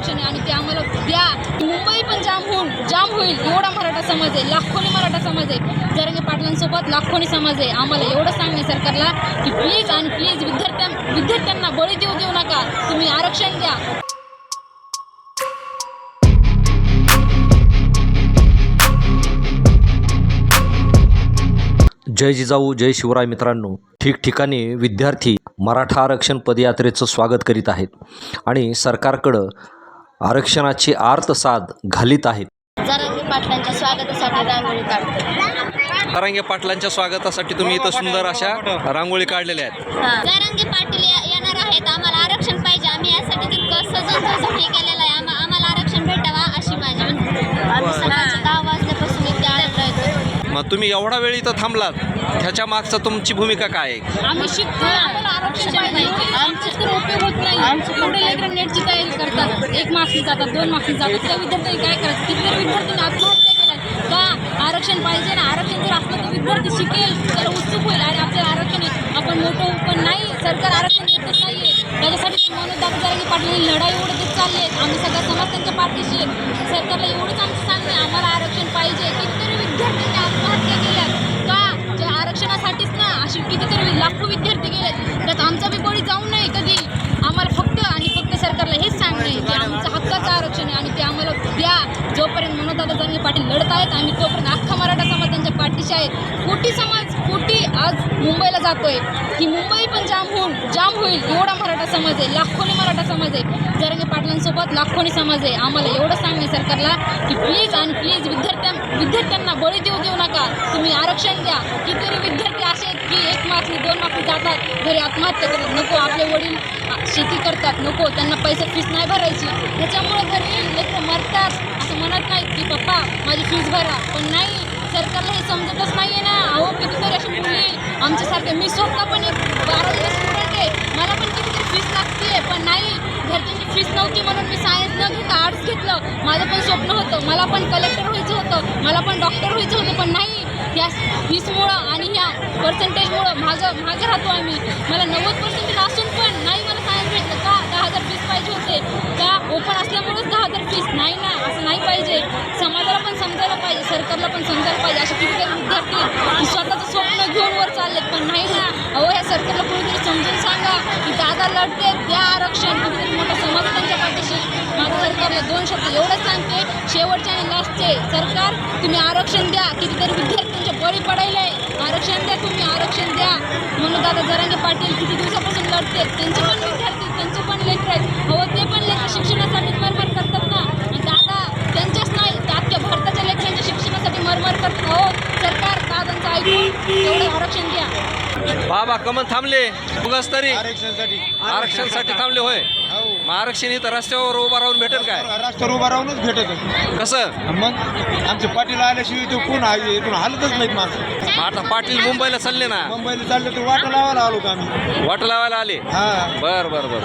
आरक्षण आहे आणि ते आम्हाला द्या. मुंबई पण जाम होऊन जाम होईल. एवढा मराठा समाज आहे लाखोनी मराठा समाज आहे. जरंगे पाटलांसोबत लाखोनी समाज आहे. आम्हाला एवढं सांगणे सरकारला की प्लीज आणि प्लीज विद्यार्थ्यां विद्यार्थ्यांना बळी देऊ देऊ नका. तुम्ही आरक्षण द्या. जय जिजाऊ जय शिवराय मित्रांनो. ठिकठिकाणी विद्यार्थी मराठा आरक्षण पदयात्रेचं स्वागत करीत आहेत. आणि सरकारकडं आरक्षणाची आर्तसाद घालीत आहेत. जरांगी पाटलांच्या स्वागतासाठी रांगोळी काढतो तरंगे पाटलांच्या स्वागतासाठी तुम्ही इथं सुंदर अशा रांगोळी काढलेल्या आहेत. जरांगी पाटील या- येणार आहेत. आम्हाला आरक्षण पाहिजे. आम्ही यासाठी तितकं सजून सजून हे केलेलं आहे. आम्हा- आम्हाला आरक्षण भेटावा अशी माझी विनंती आम्ही सकाळच्या दहा वाजल्यापासून इथे आळत राहतो मग तुम्ही एवढा वेळ इथं थांबलात. ह्याच्या मागचं तुमची भूमिका काय आहे? आम्ही आम्हाला आरक्षण पाहिजे आमचे तर उपयोग होत नाही एवढे लेकरं नेटची तयारी करतात. एक मार्क्सनी जातात दोन मार्क्सनी जातात. त्या विद्यार्थ्यांनी काय करायचं? कितीतरी विद्यार्थ्यांनी आत्महत्या केल्या का आरक्षण पाहिजे ना. आरक्षण जर असलं तर विद्यार्थी शिकेल तर उत्सुक होईल आणि आपल्याला आरक्षण आहे आपण मोठं होऊ पण नाही सरकार आरक्षण देतच नाहीये त्याच्यासाठी मनोज दाखवताना पाटलांनी लढाई उडतच चालली आहेत आम्ही सगळ्या समाज त्यांच्या पाठीशी आहे. सरकारला एवढंच आमचं सांगणं आहे आम्हाला आरक्षण पाहिजे कितीतरी विद्यार्थ्यांनी आत्महत्या केल्यात का जे आरक्षणासाठीच ना असे कितीतरी लाखो विद्यार्थी गेलेत त्यात आमचा बी बळी जाऊ नये कधी आम्हाला फक्त आणि फक्त सरकारला हेच सांगणं आहे की आमचं हक्काचं आरक्षण आहे आणि ते आम्हाला द्या जोपर्यंत मनोदादा पाटील लढत आहेत. आम्ही तोपर्यंत अख्खा मराठा समाज त्यांच्या पाठीशी आहे. कोटी समाज कोटी आज मुंबईला जातोय. की मुंबई पण जाम होऊन जाम होईल. एवढा मराठा समाज आहे. लाखोनी मराठा समाज आहे. जरंगे पाटलांसोबत लाखोनी समाज आहे. आम्हाला एवढं सांगणे सरकारला की प्लीज आणि प्लीज विद्यार्थ्यां विद्यार्थ्यांना बळी देऊ देऊ नका. तुम्ही आरक्षण द्या. कितीतरी विद्यार्थी की दोन मार्क्सनी जातात. घरी आत्महत्या करतात. नको आपले वडील शेती करतात. नको त्यांना पैसे फीस नाही भरायची. त्याच्यामुळे घरी लेकरं मरतात. असं म्हणत नाही की पप्पा माझी फीस भरा. पण नाही सरकारला हे समजतच नाही आहे ना. अहो कितीतरी अशी मुली आमच्यासारखे मी स्वतः पण एक बारावीला स्टुडंट आहे. मला पण कितीतरी फीस लागते पण नाही घरच्यांची फीस नव्हती म्हणून मी सायन्स न घेता आर्ट्स घेतलं. माझं पण स्वप्न होतं. मला पण कलेक्टर व्हायचं होतं. मला पण डॉक्टर व्हायचं होतं. पण नाही या फीसमुळं आणि ह्या पर्सेंटेजमुळं मागं मागे राहतो आम्ही. मला नव्वद पर्सेंटेज असून पण नाही मला सांगायला भेटलं का? दहा हजार फीस पाहिजे होते. का? ओपन असल्यामुळेच दहा हजार फीस नाही ना असं नाही पाहिजे. समाजाला पण समजायला पाहिजे सरकारला पण समजायला पाहिजे. असे कितीतरी विद्यार्थी स्वतःचं स्वप्न घेऊन वर चाललेत पण नाही ना. अहो या सरकारला कोणीतरी समजून सांगा की दादा लढते द्या आरक्षण. कुठेतरी मोठा समाज आहे त्यांच्या पाठीशी माझं सरकारला दोन शब्द एवढंच सांगते. शेवटचे आणि लास्टचे सरकार तुम्ही आरक्षण द्या. कितीतरी विद्यार्थ्यांचे बळी पडायले. आरक्षण द्या तुम्ही आरक्षण द्या. म्हणून दादा जरांगे पाटील किती दिवसापासून लढते. त्यांचे पण विद्यार्थी त्यांचे पण लेकर आहेत. हो ते पण लेकर शिक्षणासाठी मरमर करतात ना. आणि दादा त्यांच्याच नाही तर अख्ख्या भारताच्या लेकरांच्या शिक्षणासाठी मरमर करतात हो सरकार दादांचं ऐकून तेवढं आरक्षण द्या. बाबा कमन थांबले. उगाच तरी. आरक्षणासाठी. आरक्षणासाठी थांबले होय. मग आरक्षण इथं रस्त्यावर उभा राहून भेटेल काय? रस्त्यावर उभा राहूनच भेटत कसं? मग आमचे पाटील आल्याशिवाय तो कोण आहे? इथून हालतच नाहीत माणसं. मग आता पाटील मुंबईला चालले ना? मुंबईला चालले तर वाटा लावायला आलो का आम्ही? वाट लावायला आले? हा. बर बर बर.